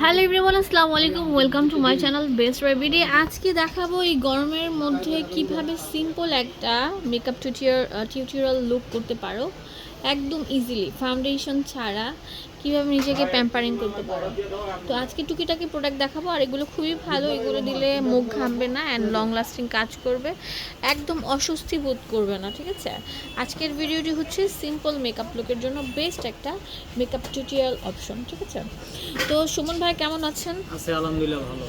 Hello everyone আসসালামু আলাইকুম welcome to my channel best রেভিডি আজকে দেখাবো এই গরমের মধ্যে কীভাবে সিম্পল একটা মেকআপ টিউটোরিয়াল টিউটোরিয়াল লুক করতে পারো। একদম ইজিলি ফাউন্ডেশন ছাড়া কীভাবে নিজেকে প্যাম্পারিং করতে পারো। তো আজকে টুকিটাকি প্রোডাক্ট দেখাবো, আর এগুলো খুবই ভালো। এগুলো দিলে মুখ ঘামবে না অ্যান্ড লং লাস্টিং কাজ করবে। একদম অস্বস্তি বোধ করবে না, ঠিক আছে? আজকের ভিডিওটি হচ্ছে সিম্পল মেকআপ লুকের জন্য বেস্ট একটা মেকআপ টিউটোরিয়াল অপশন ঠিক আছে? তো সুমন ভাই কেমন আছেন? আছে আলহামদুলিল্লাহ ভালো।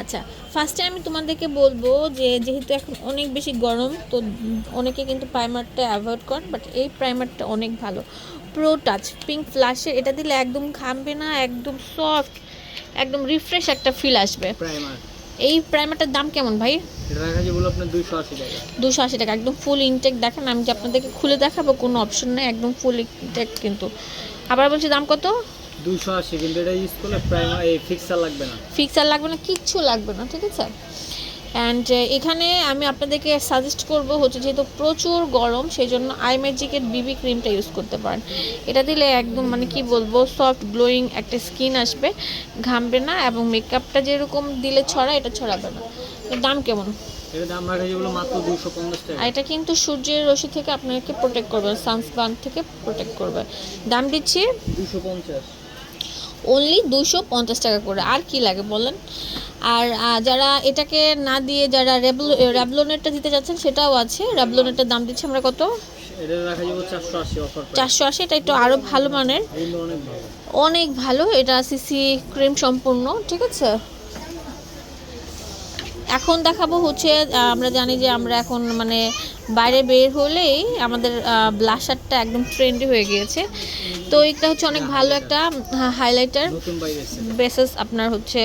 আচ্ছা ফার্স্টে আমি তোমাদেরকে বলব যে যেহেতু এখন অনেক বেশি গরম তো অনেকে কিন্তু প্রাইমারটা অ্যাভয়েড করেন বাট এই প্রাইমারটা অনেক ভালো। প্রো টাচ পিঙ্ক ফ্ল্যাশের এটা দিলে একদম ঘামবে না একদম সফট একদম রিফ্রেশ একটা ফিল আসবে। প্রাইমার এই প্রাইমারটার দাম কেমন ভাই? দুশো আশি টাকা। একদম ফুল ইনটেক দেখেন আমি যে আপনাদেরকে খুলে দেখাবো কোনো অপশন নেই একদম ফুল ইনটেক কিন্তু। আবার বলছি দাম কত? দুইশো আশি কিন্তু এটা ইউজ করলে প্রাইমার এই ফিক্সার লাগবে না। ফিক্সার লাগবে না কিচ্ছু লাগবে না ঠিক আছে? অ্যান্ড এখানে আমি আপনাদেরকে সাজেস্ট করব হচ্ছে যেহেতু প্রচুর গরম সেই জন্য আই ম্যাজিকের বিবি ক্রিমটা ইউজ করতে পারেন। এটা দিলে একদম মানে কি বলব সফট গ্লোয়িং একটা স্কিন আসবে ঘামবে না এবং মেকআপটা যেরকম দিলে ছড়া এটা ছড়াবে না। এর দাম কেমন? আর এটা কিন্তু সূর্যের রশ্মি থেকে আপনাকে প্রোটেক্ট করবে সানস্ক্রান থেকে প্রোটেক্ট করবে। দাম দিচ্ছি দুইশো পঞ্চাশ। অনলি দুশো পঞ্চাশ টাকা করে। আর কি লাগে বলেন? আর যারা এটাকে না দিয়ে যারা র্যাবলোনেটটা দিতে যাচ্ছেন সেটাও আছে। র্যাবলোনেটের দাম দিচ্ছি আমরা কত? চারশো আশি এটা একটু আরও ভালো মানের। অনেক ভালো। এটা সিসি ক্রিম সম্পূর্ণ ঠিক আছে? এখন দেখাবো হচ্ছে আমরা জানি যে আমরা এখন মানে বাইরে বের হলেই আমাদের ব্লাশারটা একদম ট্রেন্ডি হয়ে গিয়েছে। তো এটা হচ্ছে অনেক ভালো একটা হাইলাইটার বেসেস আপনার হচ্ছে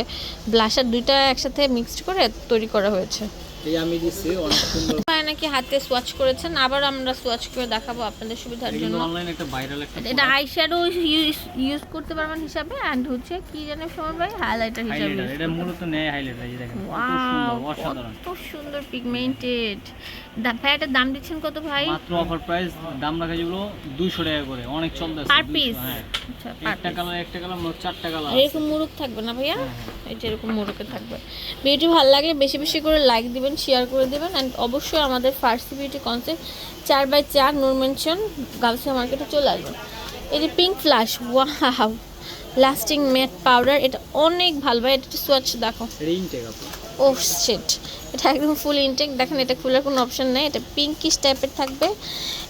ব্লাশার দুইটা একসাথে মিক্সড করে তৈরি করা হয়েছে। এই আমি দিচ্ছি অনেক সুন্দর। ভাই নাকি হাতে সোয়াচ করেছেন? আবার আমরা সোয়াচ করে দেখাবো আপনাদের সুবিধার এটা জন্য। অনলাইন একটা ভাইরাল একটা এটা আই শ্যাডো ইউজ করতে পারবেন হিসাবে অ্যান্ড হচ্ছে কি জানে সময় ভাই? হাইলাইটার হিসাবে এটা মূলত নেয় হাইলাইটার এই দেখেন কত সুন্দর অসাধারণ। কত সুন্দর পিগমেন্টেড ভাই এটার দাম দিচ্ছেন কত ভাই? মাত্র অফার প্রাইস দাম রাখা যেগুলো দুইশো টাকা করে অনেক পার 200 পিস হ্যাঁ। আচ্ছা একটা কালার একটা কালার মোট চারটা কালার এরকম মুরুখ থাকবে না ভাইয়া? এই যে এরকম মুরুখে থাকবে। ভিডিওটি ভালো লাগলে বেশি বেশি করে লাইক দিবেন। শেয়ার করে দিবেন অ্যান্ড অবশ্যই আমাদের ফার্সি বিউটি কনসেপ্ট চার বাই চার নূর মেনশন গার্লসিয়া মার্কেটে চলে আসবেন। এই যে pink flush wow lasting matte powder এটা অনেক ভালো ভাই এটা একটু সোয়াচ দেখো ও সেট এটা একদম ফুল ইনটেক দেখেন এটা খোলার কোনো অপশন নেই এটা পিঙ্কিশ টাইপের থাকবে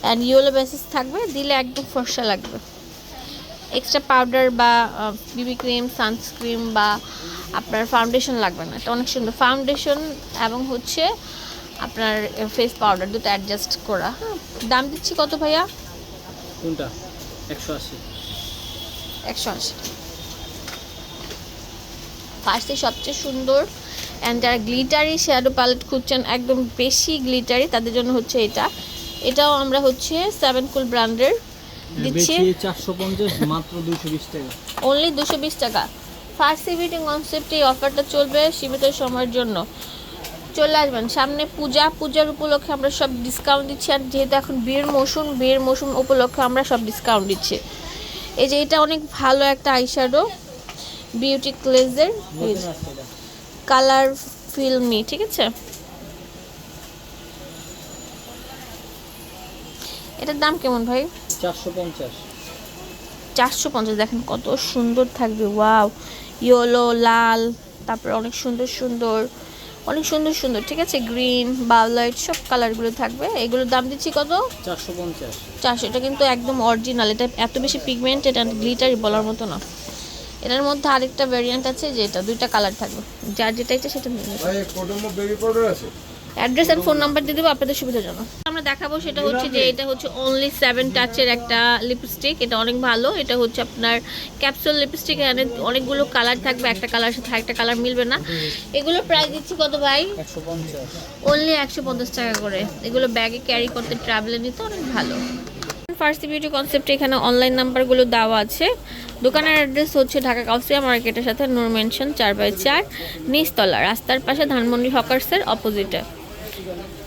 অ্যান্ড ইয়েলো বেসিস থাকবে দিলে একদম ফর্সা লাগবে। এক্সট্রা পাউডার বা বিবি ক্রিম সানস্ক্রিম বা আপনার ফাউন্ডেশন লাগবে না। এটা অনেক সুন্দর। ফাউন্ডেশন এবং হচ্ছে আপনার ফেস পাউডার দুটো অ্যাডজাস্ট করা। হ্যাঁ দাম দিচ্ছি কত ভাইয়া? কোনটা? একশো আশি। একশো আশি। ফার্স্টে সবচেয়ে সুন্দর অ্যান্ড যারা গ্লিটারি শ্যাডো প্যালেট খুঁজছেন একদম বেশি গ্লিটারি তাদের জন্য হচ্ছে এটা। এটাও আমরা হচ্ছে সেভেন কুল ব্র্যান্ডের দিচ্ছি। বেশি চারশো পঞ্চাশ মাত্র দুইশো বিশ টাকা। অনলি ফার্স্ট সিভিটিং কনসেপ্টে এই অফারটা চলবে সীমিত সময়ের জন্য। চলে আসবেন। সামনে পূজা। পূজার উপলক্ষে আমরা সব ডিসকাউন্ট দিচ্ছি। আর যেহেতু এখন বিয়ের মৌসুম বিয়ের মৌসুম উপলক্ষে আমরা সব ডিসকাউন্ট দিচ্ছি। এই যে এটা অনেক ভালো একটা আইশ্যাডো বিউটি ক্লেজের কালার ফিল্মি ঠিক আছে? এটার দাম কেমন ভাই? চারশো পঞ্চাশ। চারশো পঞ্চাশ দেখেন কত সুন্দর থাকবে ওয়াও। ইয়েলো লাল তারপরে অনেক সুন্দর সুন্দর অনেক সুন্দর সুন্দর ঠিক আছে? গ্রিন বাউলাইট সব কালারগুলো থাকবে। এগুলোর দাম দিচ্ছি কত? চারশো পঞ্চাশ। চারশো এটা কিন্তু একদম অরিজিনাল এটা এত বেশি পিগমেন্ট এটা গ্লিটারি বলার মতো না। এটার মধ্যে আরেকটা ভ্যারিয়েন্ট আছে যেটা দুইটা কালার থাকবে। যার যেটা ইচ্ছে সেটা নিয়ে নেবে ভাই কোডোমো বেবি পাউডার আছে? অ্যাড্রেস আর ফোন নাম্বার দিয়ে দেবো, আপনাদের সুবিধার জন্য। আমরা দেখাবো সেটা হচ্ছে যে এটা হচ্ছে অনলি সেভেন টাচের একটা লিপস্টিক এটা অনেক ভালো। এটা হচ্ছে আপনার ক্যাপসুল লিপস্টিক এখানে অনেকগুলো কালার থাকবে, একটা কালার সাথে একটা কালার মিলবে না। এগুলোর প্রাইস দিচ্ছি কত ভাই? অনলি একশো পঞ্চাশ টাকা করে। এগুলো ব্যাগে ক্যারি করতে ট্রাভেলে নিতে অনেক ভালো। ফার্স্ট বিউটি কনসেপ্ট এখানে অনলাইন নাম্বারগুলো দেওয়া আছে। দোকানের অ্যাড্রেস হচ্ছে ঢাকা কাউসিয়া মার্কেটের সাথে নূর মেনশন চার বাই চার, নিচতলা, রাস্তার পাশে ধানমন্ডি হকার্সের অপোজিটে 时间呢？